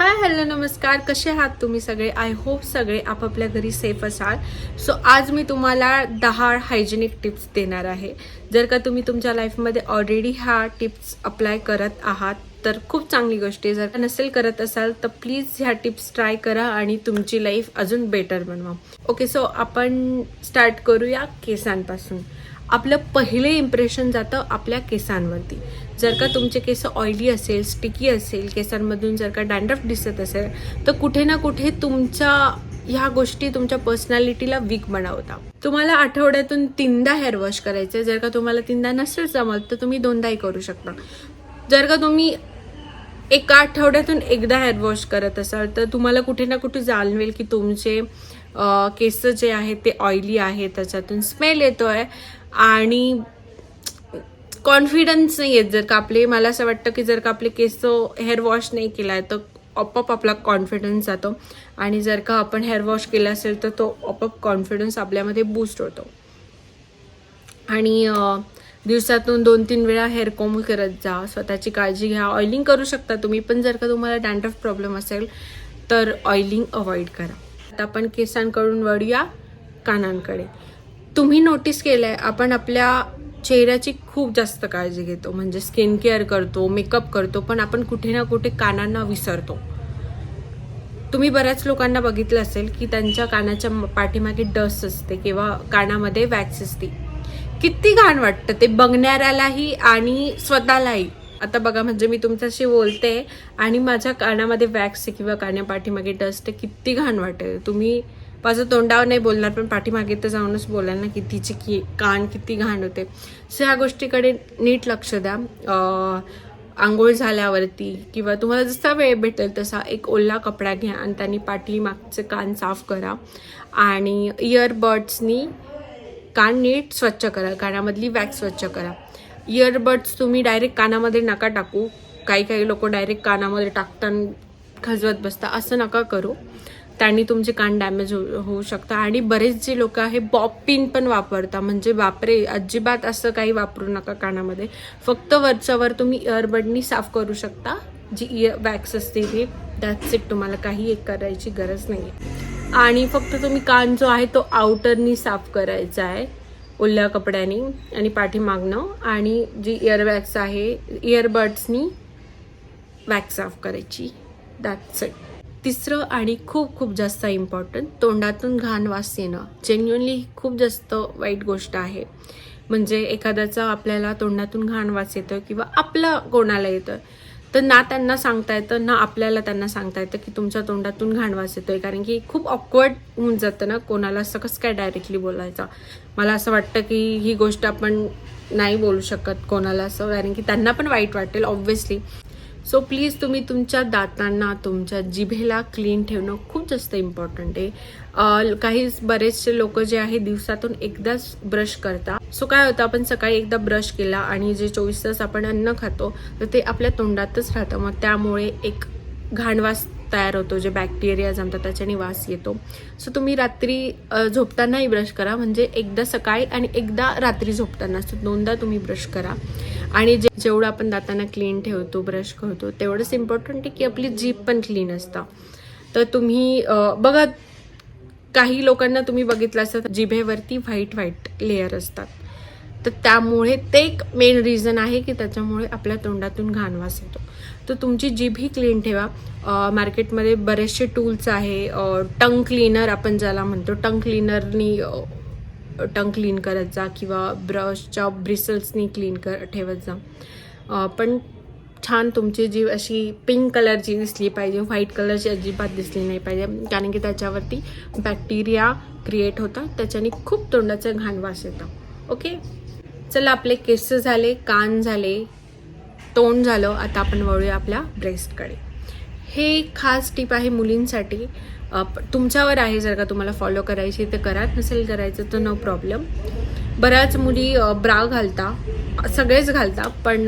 Hi hello नमस्कार. कसे आहात तुम्ही सगळे? आय होप सगळे आपापल्या घरी सेफ असाल. सो आज मी तुम्हाला दहा हायजेनिक टिप्स देणार आहे. जर का तुम्ही तुमच्या लाईफमध्ये ऑलरेडी ह्या टिप्स अप्लाय करत आहात तर खूप चांगली गोष्ट आहे. जर का नसेल करत असाल तर प्लीज ह्या टिप्स ट्राय करा आणि तुमची लाईफ अजून बेटर बनवा. ओके सो आपण स्टार्ट करूया केसांपासून. आपलं पहिले इम्प्रेशन जातं आपल्या केसांवरती. जर का तुमचे केस ऑइली असेल स्टिकी असेल केसांमधून जर का डॅन्ड्रफ दिसत असेल तर कुठे ना कुठे तुमच्या ह्या गोष्टी तुमच्या पर्सनॅलिटीला वीक बनवता तुम्हाला आठवड्यातून तीनदा हेअर वॉश करायचं जर का तुम्हाला तीनदा नसेल जमत तर तुम्ही दोनदाही करू शकता. जर का तुम्ही एका आठवड्यातून एकदा हेअर वॉश करत असाल तर तुम्हाला कुठे ना कुठे जाणवेल की तुमचे केस जे आहेत ते ऑइली आहे त्याच्यातून स्मेल येतो आहे आणि कॉन्फिडन्स नाही येत. जर का आपले मला असं वाटतं की जर का आपले केस हेअर वॉश नाही केला आहे तर आपोआप आपला कॉन्फिडन्स जातो. आणि जर का आपण हेअर वॉश केला असेल तर तो आपोआप कॉन्फिडन्स आपल्यामध्ये बूस्ट होतो. आणि दिवसातून दोन तीन वेळा हेअर कोम करत जा. स्वतःची काळजी घ्या. ऑइलिंग करू शकता तुम्ही पण जर का तुम्हाला डॅन्ड्रफ प्रॉब्लेम असेल तर ऑइलिंग अवॉइड करा. आता आपण केसांकडून वळूया कानांकडे. तुम्ही नोटीस केलंय आपण आपल्या चेहऱ्याची खूप जास्त काळजी घेतो. म्हणजे स्किन केअर करतो मेकअप करतो पण आपण कुठे ना कुठे कानांना विसरतो. तुम्ही बऱ्याच लोकांना बघितलं असेल की त्यांच्या कानाच्या पाठीमागे डस्ट असते किंवा कानामध्ये वॅक्स असते. किती घाण वाटतं ते बघणाऱ्यालाही आणि स्वतःलाही. आता बघा म्हणजे मी तुमच्याशी बोलते आणि माझ्या कानामध्ये वॅक्स आहे किंवा कान्या पाठीमागे डस्ट आहे किती घाण वाटेल. तुम्ही माझं तोंडावर नाही बोलणार पण पाठीमागे तर जाऊनच बोलाल ना कितीची की कान किती घाण होते. सो ह्या गोष्टीकडे नीट लक्ष द्या. आंघोळ झाल्यावरती किंवा तुम्हाला जसा वेळ भेटेल तसा एक ओला कपडा घ्या आणि त्यांनी पाठीमागचे कान साफ करा. आणि इयरबड्सनी कान नीट स्वच्छ करा कानामधली वॅक्स स्वच्छ करा. इयरबड्स तुम्ही डायरेक्ट कानामध्ये नका टाकू. काही काही लोक डायरेक्ट कानामध्ये टाकताना खजवत बसता असं नका करू. त्यांनी तुमचे कान डॅमेज हो होऊ शकतं. आणि बरेच जे लोक आहे बॉब पिन पण वापरता. म्हणजे बापरे अजिबात असं काही वापरू नका कानामध्ये. फक्त वरच्यावर तुम्ही इयरबडनी साफ करू शकता. जी इयर वॅक्स असते ती दॅट्स इट तुम्हाला काही एक करायची गरज नाही आणि फक्त तुम्ही कान जो आहे तो आउटरनी साफ करायचा आहे. ओल्या कपड्यानी आणि पाठीमागणं आणि जी इयरवॅक्स आहे इयरबड्सनी वॅक्स साफ करायची. दॅट्स इट तिसरं आणि खूप खूप जास्त इम्पॉर्टंट तोंडातून घाण वास येणं. जेन्युअनली खूप जास्त वाईट गोष्ट आहे. म्हणजे एखाद्याचा आपल्याला तोंडातून घाण वास येतो किंवा आपला कोणाला येतं तर ना त्यांना सांगता येतं ना आपल्याला त्यांना सांगता येतं की तुमच्या तोंडातून घाण वास येतोय. कारण की खूप ऑकवर्ड होऊन जातं ना कोणाला असं कसं काय डायरेक्टली बोलायचं. मला असं वाटतं की ही गोष्ट आपण नाही बोलू शकत कोणाला असं कारण की त्यांना पण वाईट वाटेल ऑब्व्हियसली सो प्लीज तुम्ही तुमच्या दातांना तुमच्या जिभेला क्लीन ठेवणं खूप जास्त इम्पॉर्टंट आहे. काही बरेचसे लोक जे आहे दिवसातून एकदाच ब्रश करता. सो काय होतं आपण सकाळी एकदा ब्रश केला आणि जे चोवीस तास आपण अन्न खातो तर ते आपल्या तोंडातच राहतं. मग त्यामुळे एक घाणवास तयार होतो जे बॅक्टेरिया जमतात त्याच्याने वास येतो. सो तुम्ही रात्री झोपतानाही ब्रश करा. म्हणजे एकदा सकाळी आणि एकदा रात्री झोपताना. सो दोनदा तुम्ही ब्रश करा. आणि जे जेवढं आपण दातांना क्लीन ठेवतो ब्रश करतो तेवढंच इम्पॉर्टंट आहे की आपली जीभ पण क्लीन असतं. तर तुम्ही बघा काही लोकांना तुम्ही बघितलं असतं जिभेवरती व्हाईट व्हाईट लेअर असतात. तर त्यामुळे ते एक मेन रिझन आहे की त्याच्यामुळे आपल्या तोंडातून घाण वास येतो. तर तुमची जीभ ही क्लीन ठेवा. मार्केटमध्ये बरेचसे टूल्स आहे. टंग क्लीनर आपण ज्याला म्हणतो टंग क्लीनरनी टंग क्लीन करत जा किंवा ब्रशच्या ब्रिसल्सनी क्लीन कर ठेवत जा. पण छान तुमची जीव अशी पिंक कलरची दिसली पाहिजे व्हाईट कलरची अजिबात दिसली नाही पाहिजे. कारण की त्याच्यावरती बॅक्टेरिया क्रिएट होतात त्याच्याने खूप तोंडाचं घाण वास येतं. ओके चला आपले केस झाले कान झाले तोंड झालं आता आपण वळूया आपल्या ब्रेस्टकडे हे एक खास टीप आहे मुलींसाठी. तुमच्यावर आहे जर का तुम्हाला फॉलो करायची तर करा. नसेल करायचं तर नो प्रॉब्लेम बऱ्याच मुली ब्रा घालता. सगळेच घालता पण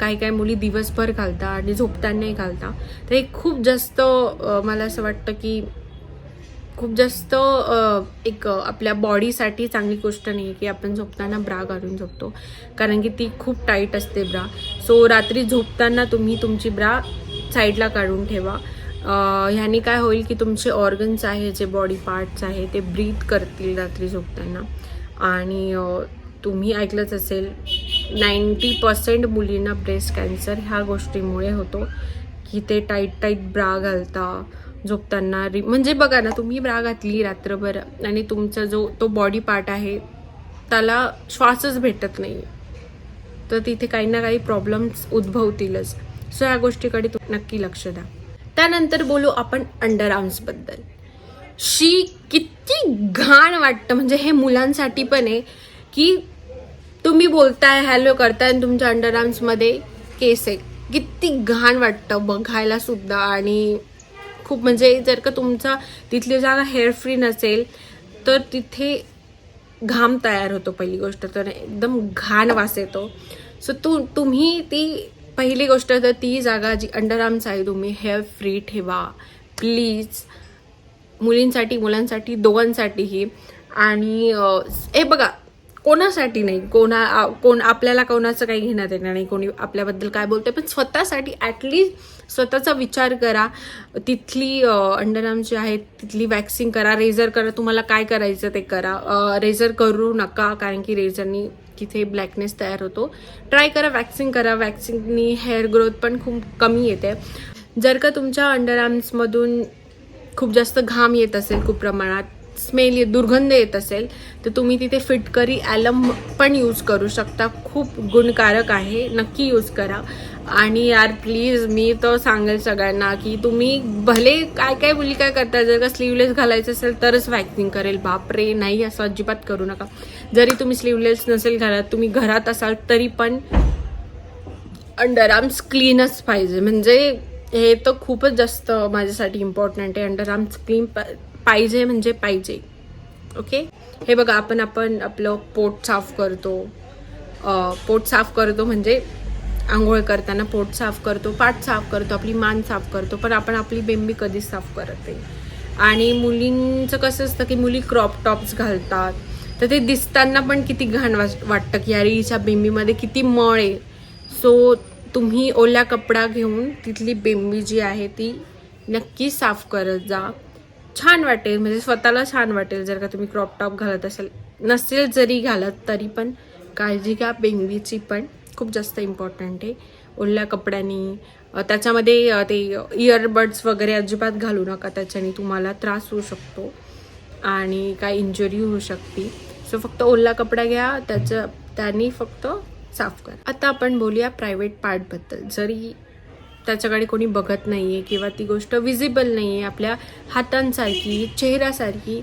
काही काही मुली दिवसभर घालता आणि झोपतानाही घालता. तर हे खूप जास्त मला असं वाटतं की खूप जास्त एक आपल्या बॉडीसाठी चांगली गोष्ट नाही आहे की आपण झोपताना ब्रा घालून झोपतो. कारण की ती खूप टाईट असते ब्रा. सो रात्री झोपताना तुम्ही तुमची ब्रा साईडला काढून ठेवा. ह्याने काय होईल की तुमचे ऑर्गन्स आहे जे बॉडी पार्ट्स आहे ते ब्रीथ करतील रात्री झोपताना. आणि तुम्ही ऐकलंच असेल नाईंटी पर्सेंट मुलींना ब्रेस्ट कॅन्सर ह्या गोष्टीमुळे होतो. की ते टाईट टाईट ब्रा घालता. झोपताना रि म्हणजे बघा ना तुम्ही ब्रा घातली रात्रभर आणि तुमचा जो तो बॉडी पार्ट आहे त्याला श्वासच भेटत नाही. तर तिथे काही ना काही प्रॉब्लेम्स उद्भवतीलच. सो या गोष्टीकडे तू नक्की लक्ष द्या. त्यानंतर बोलू आपण अंडर आर्म्सबद्दल शी किती घाण वाटतं म्हणजे हे मुलांसाठी पण आहे की तुम्ही बोलताय हॅलो करताय आणि तुमच्या अंडर आर्म्समध्ये केस आहे. किती घाण वाटतं बघायला सुद्धा आणि खूप म्हणजे जर का तुमचा तिथली जागा हेअर फ्री नसेल तर तिथे घाम तयार होतो पहिली गोष्ट. तर एकदम घाण वास येतो. सो तू तुम्ही ती पहिली गोष्ट तर ती जागा जी अंडर आर्म्स आहे तुम्ही हेअर फ्री ठेवा. प्लीज मुलींसाठी मुलांसाठी दोघांसाठीही. आणि हे बघा कोणासाठी नाही. कोणा कोण आपल्याला कोणाचं काही घेण्यात येणार नाही. कोणी आपल्याबद्दल काय बोलतंय पण स्वतःसाठी ॲटलीस्ट स्वतःचा विचार करा. तिथली अंडरआर्म जी आहे तिथली वॅक्सिंग करा. रेझर करा. तुम्हाला काय करायचं ते करा. रेझर करू नका कारण की रेझरनी तिथे ब्लॅकनेस तयार होतो. ट्राय करा वॅक्सिंग करा. वॅक्सिंगनी हेअर ग्रोथ पण खूप कमी येते. जर का तुमच्या अंडरआर्म्समधून खूप जास्त घाम येत असेल खूप प्रमाणात स्मेल येत दुर्गंध येत असेल तर तुम्ही तिथे फिटकरी ॲलम पण यूज करू शकता. खूप गुणकारक आहे. नक्की यूज करा. आणि यार प्लीज मी तर सांगेल सगळ्यांना की तुम्ही भले काय काय मुली काय करता जर का स्लीवलेस घालायचं असेल तरच वॅक्सिंग करेल. बापरे नाही असं अजिबात करू नका. जरी तुम्ही स्लीवलेस नसेल घालत तुम्ही घरात असाल तरी पण अंडरआर्म्स क्लीनच पाहिजे. म्हणजे हे तर खूपच जास्त माझ्यासाठी इम्पॉर्टंट आहे. अंडरआर्म्स क्लीन पाहिजे म्हणजे पाहिजे. ओके हे बघा आपण आपण आपलं पोट साफ करतो. पोट साफ करतो म्हणजे आंघोळ करताना पोट साफ करतो पाठ साफ करतो आपली मान साफ करतो पण आपण आपली बेंबी कधीच साफ करत नाही. आणि मुलींचं कसं असतं की मुली क्रॉप टॉप्स घालतात तर ते दिसताना पण किती घाण वाटतं की अरे हिच्या बेंबीमध्ये किती मळ आहे. सो तुम्ही ओला कपडा घेऊन तिथली बेंबी जी आहे ती नक्की साफ करत जा. छान वाटेल म्हणजे स्वतःला छान वाटेल जर का तुम्ही क्रॉप टॉप घालत असाल. नसेल जरी घालत तरी पण काळजी घ्या बेंबीची पण. खूप जास्त इम्पॉर्टंट आहे. ओल्या कपड्यांनी त्याच्यामध्ये ते इयरबड्स वगैरे अजिबात घालू नका त्याच्याने तुम्हाला त्रास होऊ शकतो आणि काय इंजुरी होऊ शकते. सो फक्त ओला कपडा घ्या त्याचं त्यांनी फक्त साफ करा. आता आपण बोलूया प्रायव्हेट पार्टबद्दल जरी त्याच्याकडे कोणी बघत नाही आहे किंवा ती गोष्ट विजिबल नाही आहे आपल्या हातांसारखी चेहऱ्यासारखी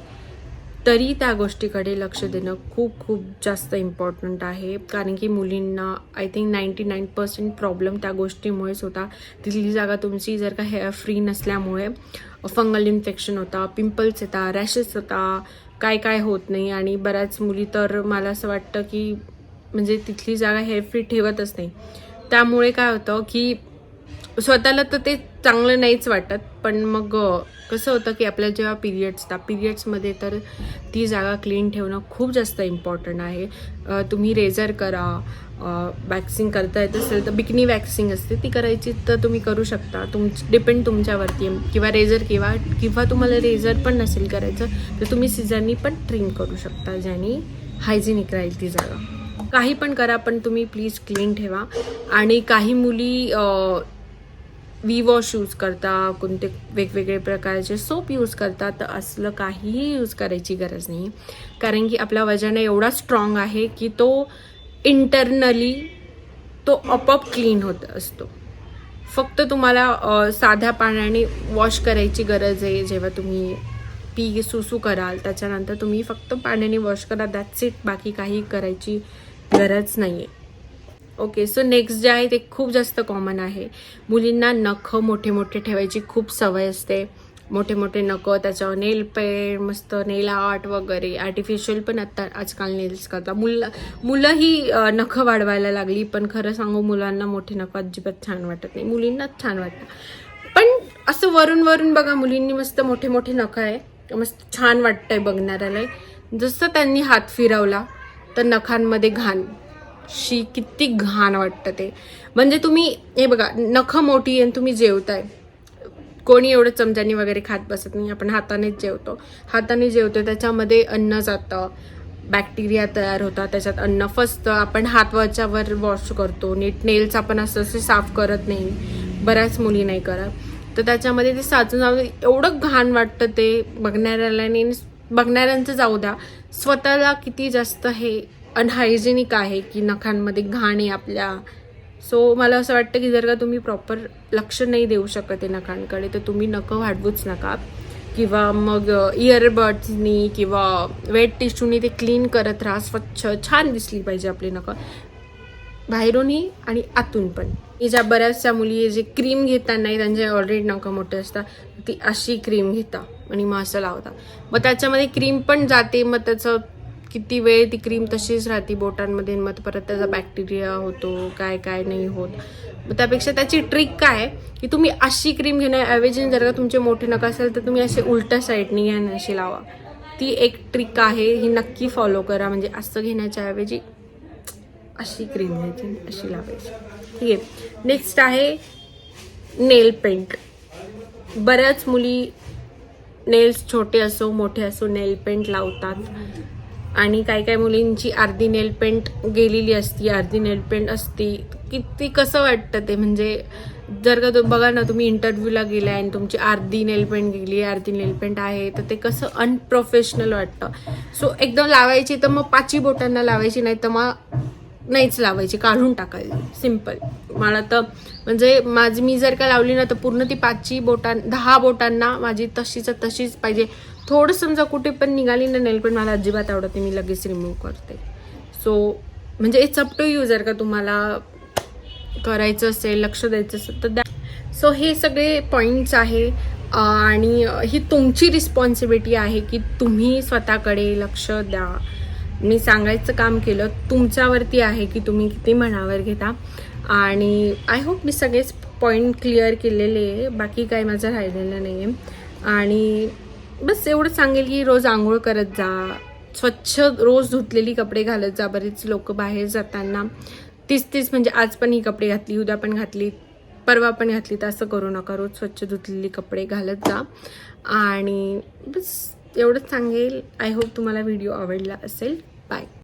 तरी त्या गोष्टीकडे लक्ष देणं खूप खूप जास्त इम्पॉर्टंट आहे. कारण की मुलींना I think ninety nine percent problem त्या गोष्टीमुळेच होता. तिथली जागा तुमची जर का हेअर फ्री नसल्यामुळे फंगल इन्फेक्शन होता पिंपल्स येतात रॅशेस होता काय काय होत नाही. आणि बऱ्याच मुली तर मला असं वाटतं की म्हणजे तिथली जागा हेअर फ्री ठेवतच नाही. त्यामुळे काय होतं की स्वतःला तर ते चांगलं नाहीच वाटत पण मग कसं होतं की आपल्या जेव्हा पिरियड्स त्या पिरियड्समध्ये तर ती जागा क्लीन ठेवणं खूप जास्त इम्पॉर्टंट आहे. तुम्ही रेझर करा वॅक्सिंग करता येत असेल तर बिकनी वॅक्सिंग असते ती करायची तर तुम्ही करू शकता. तुम डिपेंड तुमच्यावरती किंवा रेझर किंवा किंवा तुम्हाला रेझर पण नसेल करायचं तर तुम्ही सिझरनी पण ट्रिम करू शकता ज्याने हायजिनिक राहील ती जागा. काही पण करा पण तुम्ही प्लीज क्लीन ठेवा. आणि काही मुली वॉश यूज करता कोणते वेगवेगळे प्रकारचे सोप यूज करता तर असलं काहीही यूज करायची गरज नाही. कारण की आपला वजन एवढा स्ट्रॉंग आहे की तो इंटरनली तो अपअप क्लीन होत असतो. फक्त तुम्हाला साध्या पाण्याने वॉश करायची गरज आहे. जेव्हा तुम्ही पी सुसू कराल त्याच्यानंतर तुम्ही फक्त पाण्याने वॉश करा. दॅट्स इट बाकी काही करायची गरज नाही आहे ओके सो नेक्स्ट जे आहे ते खूप जास्त कॉमन आहे. मुलींना नखं मोठे मोठे ठेवायची खूप सवय असते. मोठे मोठे नखं त्याच्यावर नेल पेंट मस्त नेल आर्ट वगैरे. आर्टिफिशियल पण आता आजकाल नेल्स करतात. मुलं मुलंही नखं वाढवायला लागली पण खरं सांगू मुलांना मोठे नख अजिबात छान वाटत नाही. मुलींनाच छान वाटतं. पण असं वरून वरून बघा मुलींनी मस्त मोठे मोठे नखं आहे. मस्त छान वाटतंय बघणाऱ्याला. जसं त्यांनी हात फिरवला तर नखांमध्ये घाण. शी किती घाण वाटतं ते. म्हणजे तुम्ही हे बघा नख मोठी आहे आणि तुम्ही जेवताय. कोणी एवढं चमच्यानी वगैरे खात बसत नाही आपण हातानेच जेवतो. हाताने जेवतो त्याच्यामध्ये अन्न जातं. बॅक्टेरिया तयार होतात त्याच्यात अन्न फसतं. आपण हात वरच्यावर वॉश करतो. नीट नेल्स आपण असं असे साफ करत नाही. बऱ्याच मुली नाही करत. तर त्याच्यामध्ये ते साचून जाऊन एवढं घाण वाटतं ते बघणाऱ्याला बघणाऱ्यांचं जाऊ द्या. स्वतःला किती जास्त हे अनहायजेनिक आहे की नखांमध्ये घाण आहे आपल्या. सो मला असं वाटतं की जर का तुम्ही प्रॉपर लक्ष नाही देऊ शकत आहे नखांकडे तर तुम्ही नखं वाढवूच नका. किंवा मग uh, इयरबड्सनी किंवा वेट टिश्यूनी ते क्लीन करत राहा. स्वच्छ छान दिसली पाहिजे आपली नखं. बाहेरूनही आणि आतून पण. ही ज्या बऱ्याचशा मुली जे क्रीम घेतात नाही त्यांचे ऑलरेडी नखं मोठे असतात ती अशी क्रीम घेता आणि मग असं लावता. मग त्याच्यामध्ये क्रीम पण जाते मग त्याचं किती वेळ ती क्रीम तशीच राहते बोटांमध्ये मग परत त्याचा बॅक्टेरिया होतो काय काय नाही होत. मग त्यापेक्षा त्याची ट्रिक काय की तुम्ही अशी क्रीम घेण्याऐवजी जर का तुमचे मोठे नका असेल तर तुम्ही असे उलट्या साईडनी घ्या अशी लावा. ती एक ट्रिक आहे ही नक्की फॉलो करा. म्हणजे असं घेण्याच्या ऐवजी अशी क्रीम घ्यायची अशी लावायची. ठीक आहे. नेक्स्ट आहे नेल पेंट बऱ्याच मुली नेल्स छोटे असो मोठे असो नेल पेंट लावतात. आणि काही काही मुलींची अर्धी नेल पेंट गेलेली असती अर्धी नेलपेंट असती. किती कसं वाटतं ते? म्हणजे जर का तो बघा ना तुम्ही इंटरव्ह्यूला गेलाय आणि तुमची अर्धी नेल पेंट गेली अर्धी नेल पेंट आहे तर ते कसं अनप्रोफेशनल वाटतं. सो एकदम लावायची तर मग पाची बोटांना लावायची नाही तर मग नाहीच लावायची काढून टाकायची. सिंपल मला तर म्हणजे माझी मी जर का लावली ना तर पूर्ण ती पाचची बोटां दहा बोटांना माझी तशीच तशीच पाहिजे. थोडं समजा कुठे पण निघाली ना नेल पण मला अजिबात आवडत मी लगेच रिमूव्ह करते. सो म्हणजे इट्स अप टू यू जर का तुम्हाला करायचं असेल लक्ष द्यायचं असेल तर द्या. सो हे सगळे पॉईंट्स आहे. आणि ही तुमची रिस्पॉन्सिबिलिटी आहे की तुम्ही स्वतःकडे लक्ष द्या. मी सांगायचं काम केलं तुमच्यावरती आहे की तुम्ही किती मनावर घेता. आणि आय होप मी सगळेच पॉईंट क्लिअर केलेले आहे बाकी काही माझं राहिलेलं नाही आहे आणि बस एवढं सांगेल की रोज आंघोळ करत जा स्वच्छ रोज धुतलेली कपडे घालत जा बरेच लोक बाहेर जाताना. तीच तीच म्हणजे आज पण ही कपडे घातली उद्या पण घातली परवा पण घातली तर असं करू नका. रोज स्वच्छ धुतलेली कपडे घालत जा. आणि बस एवढंच सांगेल. आय होप तुम्हाला व्हिडिओ आवडला असेल. Bye.